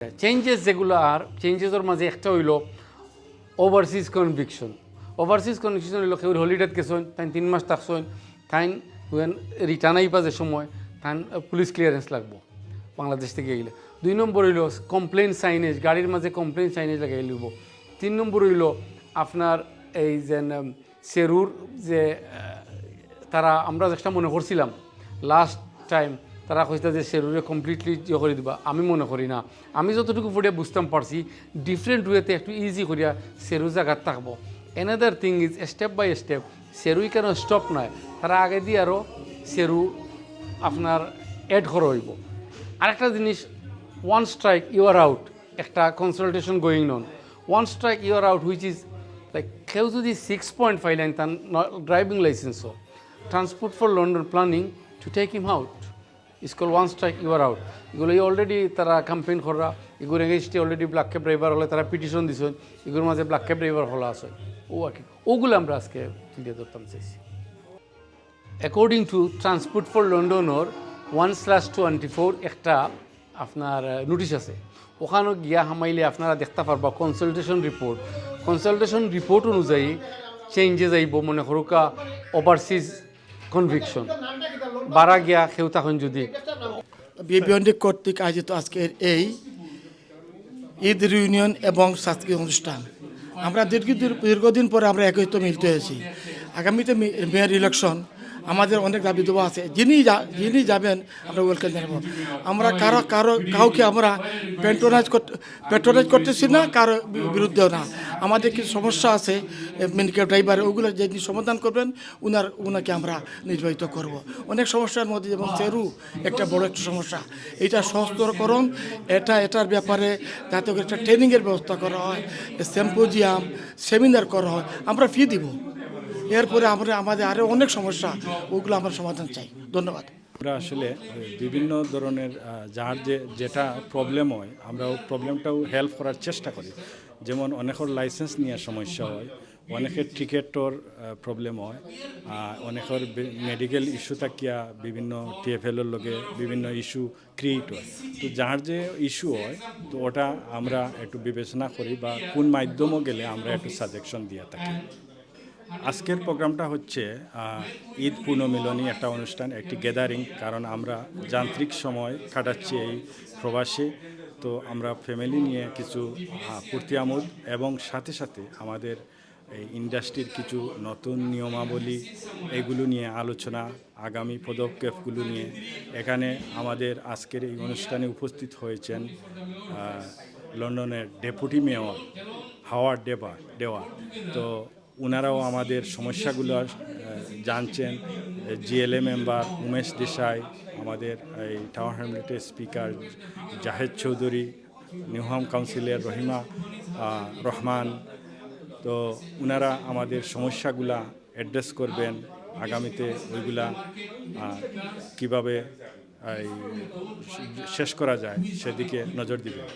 Changes যেগুলো আর চেঞ্জেসের মাঝে একটা হইল ওভারসিজ কনভিকশন ওভারসিজ কনভিকশন হইল কেউ হলিডেত গেছেন তাই তিন মাস থাকছেন তাই রিটার্ন আইবা যে সময় তাই পুলিশ ক্লিয়ারেন্স লাগবো বাংলাদেশ থেকে গেলে দুই নম্বর হইল কমপ্লেন সাইনেজ গাড়ির মাঝে কমপ্লেন সাইনেজ লাগাই লিব তিন নম্বর হইল আপনার এই যে সেরুর যে তারা আমরা যেটা মনে করছিলাম লাস্ট টাইম তারা কইতা যে সেরুরে কমপ্লিটলি ইয়ে করে দিবা। আমি মনে করি না। আমি যতটুকু পড়িয়া বুঝতাম পারছি ডিফারেন্ট ওয়েতে একটু ইজি করিয়া সেরু জায়গাত থাকব। Another thing is step by step সেরুই কেন স্টপ নয় তারা আগে দিয়ে আরও সেরু আপনার অ্যাড করা হইব আরেকটা জিনিস one strike you are out একটা consultation going on one strike you out which is like কেউ যদি সিক্স পয়েন্ট ফাইলেন তার driving লাইসেন্সও transport for London planning to take him out school one strike you are out এগুলো already তারা campaign করা এগুলো এগেনস্টে অলরেডি ব্ল্যাক ক্যাব ড্রাইভার হলে তারা পিটিশন দিছেন এগুলোর মাঝে ব্ল্যাক ক্যাব ড্রাইভার হলা আছে। ও আর কি। ওগুলো আমরা আজকে তুলে ধরতাম চাইছি। অ্যাকর্ডিং টু ট্রান্সপোর্ট ফর লন্ডনের ওয়ান স্ল্যাশ টোয়েন্টি ফোর একটা আপনার নোটিশ আছে। ওখানে গিয়া হামাইলে আপনারা দেখতে পারবা কনসালটেশন রিপোর্ট কনসালটেশন রিপোর্ট অনুযায়ী চেঞ্জেস আইব, মনে করুকা ওভারসিজ কনভিকশন বারা গিয়া কেউ তখন যদি বিবিএনডি কর্তৃক আয়োজিত আজকের এই ঈদ ইউনিয়ন এবং সাংস্কৃতিক অনুষ্ঠান। আমরা দীর্ঘ দীর্ঘদিন পরে আমরা একত্রিত মিলিত হয়েছি। আগামীতে মেয়র ইলেকশন আমাদের অনেক দাবি দেওয়া আছে। যিনি যিনি যাবেন, আমরা ওয়েলকাম জানাব। আমরা কারও কারও কাউকে আমরা পেট্রোনাইজ করতে পেট্রোনাইজ করতেছি না, কারও বিরুদ্ধেও না। আমাদের কিছু সমস্যা আছে মেডিকেল ড্রাইভার ওগুলো যিনি সমাধান করবেন, উনার, উনাকে আমরা নির্বাহিত করব। অনেক সমস্যার মধ্যে, যেমন চেরু একটা বড় একটা সমস্যা। এটা সহস্তরকরণ এটা, এটার ব্যাপারে যাতে একটা ট্রেনিংয়ের ব্যবস্থা করা হয় সেম্পোজিয়াম সেমিনার করা হয়, আমরা ফি দিব। এরপরে আমরা, আমাদের আরও অনেক সমস্যা, ওগুলো আমরা সমাধান চাই। ধন্যবাদ। আমরা আসলে বিভিন্ন ধরনের যার যে, যেটা প্রবলেম হয়, আমরা প্রবলেমটাও হেল্প করার চেষ্টা করি। যেমন অনেকের লাইসেন্স নেওয়ার সমস্যা হয়, অনেকের টিকেটর প্রবলেম হয় অনেকের মেডিকেল ইস্যু থাকিয়া বিভিন্ন টিএফএলের লগে বিভিন্ন ইস্যু ক্রিয়েট হয়। তো যার যে ইস্যু হয়, তো ওটা আমরা একটু বিবেচনা করি বা কোন মাধ্যমও গেলে আমরা একটু সাজেকশন দিয়ে থাকি। আজকের প্রোগ্রামটা হচ্ছে ঈদ পুনর্মিলনী একটা অনুষ্ঠান, একটি গ্যাদারিং কারণ আমরা যান্ত্রিক সময় কাটাচ্ছি এই প্রবাসে। তো আমরা ফ্যামিলি নিয়ে কিছু ফুর্তি আমোদ এবং সাথে সাথে আমাদের এই ইন্ডাস্ট্রির কিছু নতুন নিয়মাবলী এগুলো নিয়ে আলোচনা, আগামী পদক্ষেপগুলো নিয়ে। এখানে আমাদের আজকের এই অনুষ্ঠানে উপস্থিত হয়েছেন লন্ডনের ডেপুটি মেয়র হাওয়ার্ড ডেবা দেওয়া তো ওনারাও আমাদের সমস্যাগুলো জানছেন। জিএলএ মেম্বার উমেশ দেশাই, আমাদের এই টাওয়ার হ্যামলেটের স্পিকার জাহেদ চৌধুরী নিউহাম কাউন্সিলের রহিমা রহমান। তো ওনারা আমাদের সমস্যাগুলা অ্যাড্রেস করবেন আগামীতে ওইগুলা কীভাবে শেষ করা যায় সেদিকে নজর দিবেন।